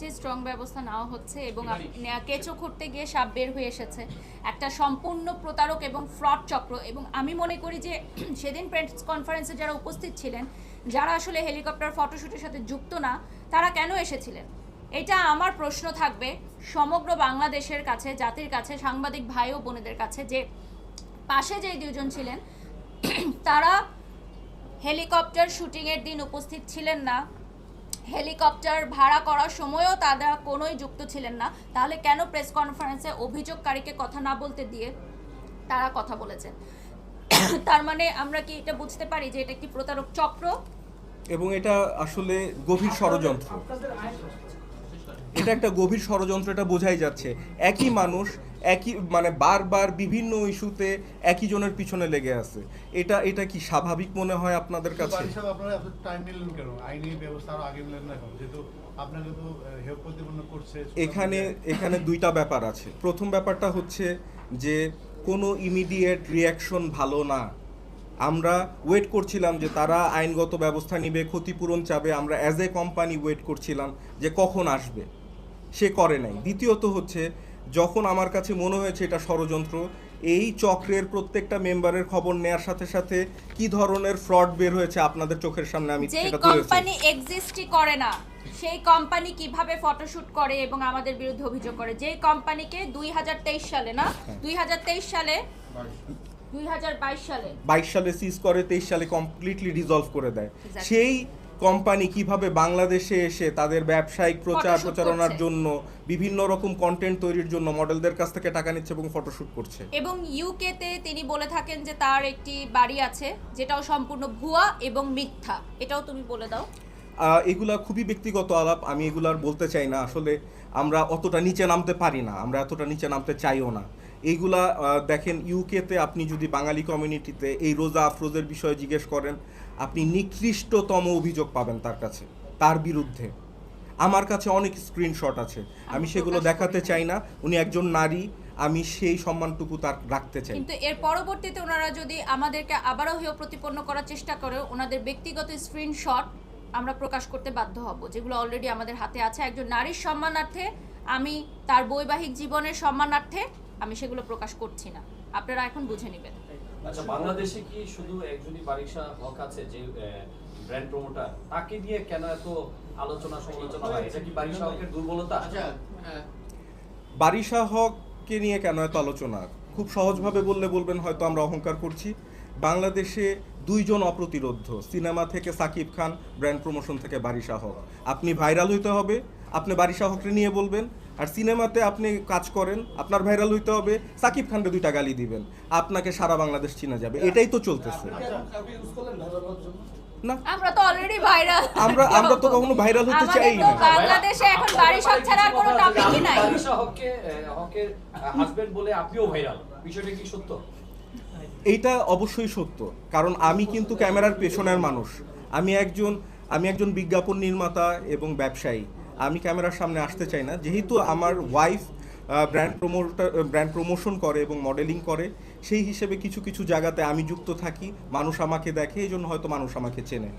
যে স্ট্রং ব্যবস্থা নেওয়া হচ্ছে এবং কেঁচো খুঁড়তে গিয়ে সাপ বের হয়ে এসেছে। একটা সম্পূর্ণ প্রতারক এবং ফ্রড চক্র এবং আমি মনে করি যে সেদিন প্রেস কনফারেন্সে যারা উপস্থিত ছিলেন যারা আসলে হেলিকপ্টার ফটোশ্যুটের সাথে যুক্ত না তারা কেন এসেছিলেন? এটা আমার প্রশ্ন থাকবে সমগ্র বাংলাদেশের কাছে জাতির কাছে সাংবাদিক ভাই ও বোনেদের কাছে যে পাশে যেই দুজন ছিলেন তারা হেলিকপ্টার শুটিংয়ের দিন উপস্থিত ছিলেন না। হেলিকপ্টার ভাড়া করার সময়ও তারা কোনোই যুক্ত ছিলেন না। তাহলে কেন প্রেস কনফারেন্সে অভিযোগকারীকে কথা না বলতে দিয়ে তারা কথা বলেছেন তার মানে আমরা কি এটা বুঝতে পারি যে এটা একটি প্রতারক চক্র? এবং এটা আসলে গভীর ষড়যন্ত্র। এটা একটা গভীর ষড়যন্ত্র এটা বোঝাই যাচ্ছে। একই মানুষ একই মানে বারবার বিভিন্ন ইস্যুতে একই জনের পিছনে লেগে আছে। এটা এটা কি স্বাভাবিক মনে হয় আপনাদের কাছে? আপনারা টাইম নিলেন কেন? আইনি ব্যবস্থা আরও আগে নিলেন না যেহেতু আপনাকে তো হেল্প প্রতিপন্ন করছে এখানে এখানে দুইটা ব্যাপার আছে। প্রথম ব্যাপারটা হচ্ছে যে কোনো ইমিডিয়েট রিয়াকশন ভালো না। আমরা ওয়েট করছিলাম যে তারা আইনগত ব্যবস্থা নিবে ক্ষতিপূরণ চাবে। আমরা অ্যাজ এ কোম্পানি ওয়েট করছিলাম যে কখন আসবে। সে করে নাই। দ্বিতীয়ত হচ্ছে যখন আমার কাছে মনে হয়েছে এটা ষড়যন্ত্র এই চক্রের প্রত্যেকটা মেম্বারের খবর নেয়ার সাথে সাথে কি ধরনের ফ্রড বের হয়েছে আপনাদের চোখের সামনে আমি যেই কোম্পানি এক্সিস্টই করে না সেই কোম্পানি কীভাবে ফটোশুট করে এবং আমাদের বিরুদ্ধে অভিযোগ করে? যেই কোম্পানিকে দুই হাজার তেইশ সালে না হ্যাঁ। দুই সালে দুই হাজার বাইশ সালে। বাইশ সালে সিজ করে তেইশ সালে কমপ্লিটলি রিজলভ করে দেয়। সেই কোম্পানি কীভাবে বাংলাদেশে এসে তাদের ব্যবসায়িক প্রচার প্রচারণার জন্য বিভিন্ন রকম কন্টেন্ট তৈরির জন্য মডেলদের কাছ থেকে টাকা নিচ্ছে এবং ফটোশুট করছে। এবং ইউকেতে তিনি বলে থাকেন যে তার একটি বাড়ি আছে যেটাও সম্পূর্ণ ভুয়া এবং মিথ্যা। এটাও তুমি বলে দাও। এগুলা খুবই ব্যক্তিগত আলাপ আমি এগুলার বলতে চাই না। আসলে আমরা অতটা নিচে নামতে পারি না আমরা এতটা নিচে নামতে চাইও না। এইগুলা দেখেন ইউকেতে আপনি যদি বাঙালি কমিউনিটিতে এই রোজা আফরোজের বিষয়ে জিজ্ঞেস করেন আপনি নিকৃষ্টতম অভিযোগ পাবেন তার কাছে তার বিরুদ্ধে। আমার কাছে অনেক স্ক্রিনশট আছে। আমি সেগুলো দেখাতে চাই না উনি একজন নারী আমি সেই সম্মানটুকু তার রাখতে চাই। কিন্তু এর পরবর্তীতে ওনারা যদি আমাদেরকে আবারও হেয় প্রতিপন্ন করার চেষ্টা করে ওনাদের ব্যক্তিগত স্ক্রিনশট আমরা প্রকাশ করতে বাধ্য হব যেগুলো অলরেডি আমাদের হাতে আছে। একজন নারীর সম্মানার্থে আমি তার বৈবাহিক জীবনের সম্মানার্থে আমি সেগুলো প্রকাশ করছি না। আপনারা এখন বুঝে নেবেন। আচ্ছা বাংলাদেশে কি শুধু একজনই বারিশা হক আছে যে ব্র্যান্ড প্রমোটার তাকে দিয়ে কেন এত আলোচনা সমালোচনা হয়? এটা কি বারিশা হকের দুর্বলতা? আচ্ছা বারিশা হককে নিয়ে কেন এত আলোচনা? খুব সহজভাবে বললে বলবেন হয়তো আমরা অহংকার করছি। বাংলাদেশে দুইজন অপ্রতিরোধ্য সিনেমা থেকে সাকিব খান ব্র্যান্ড প্রমোশন থেকে বারিশা হক। আপনি ভাইরাল হইতে হবে আপনি বারিশা হককে নিয়ে বলবেন আর সিনেমাতে আপনি কাজ করেন আপনার ভাইরাল হইতে হবে সাকিব খানকে দুইটা গালি দিবেন আপনাকে সারা বাংলাদেশ চিনা যাবে এটাই তো চলতেছে। না। আমরা তো অলরেডি ভাইরাল আমরা আমরা তো কখনো ভাইরাল হতে চাই না বাংলাদেশে এখন বারিশাল ছাড়া আর কোনো টপিকই নাই। হককে হকের হাজবেন্ড বলে আপনিও ভাইরাল বিষয়টা কি সত্য? এইটা অবশ্যই সত্য কারণ আমি কিন্তু ক্যামেরার পেছনের মানুষ। আমি একজন আমি একজন বিজ্ঞাপন নির্মাতা এবং ব্যবসায়ী। আমি ক্যামেরার সামনে আসতে চাই না। যেহেতু আমার wife brand promoter brand promotion করে এবং মডেলিং করে, সেই হিসেবে কিছু কিছু জায়গাতে আমি যুক্ত থাকি। মানুষ আমাকে দেখে, এই জন্য হয়তো মানুষ আমাকে চেনে।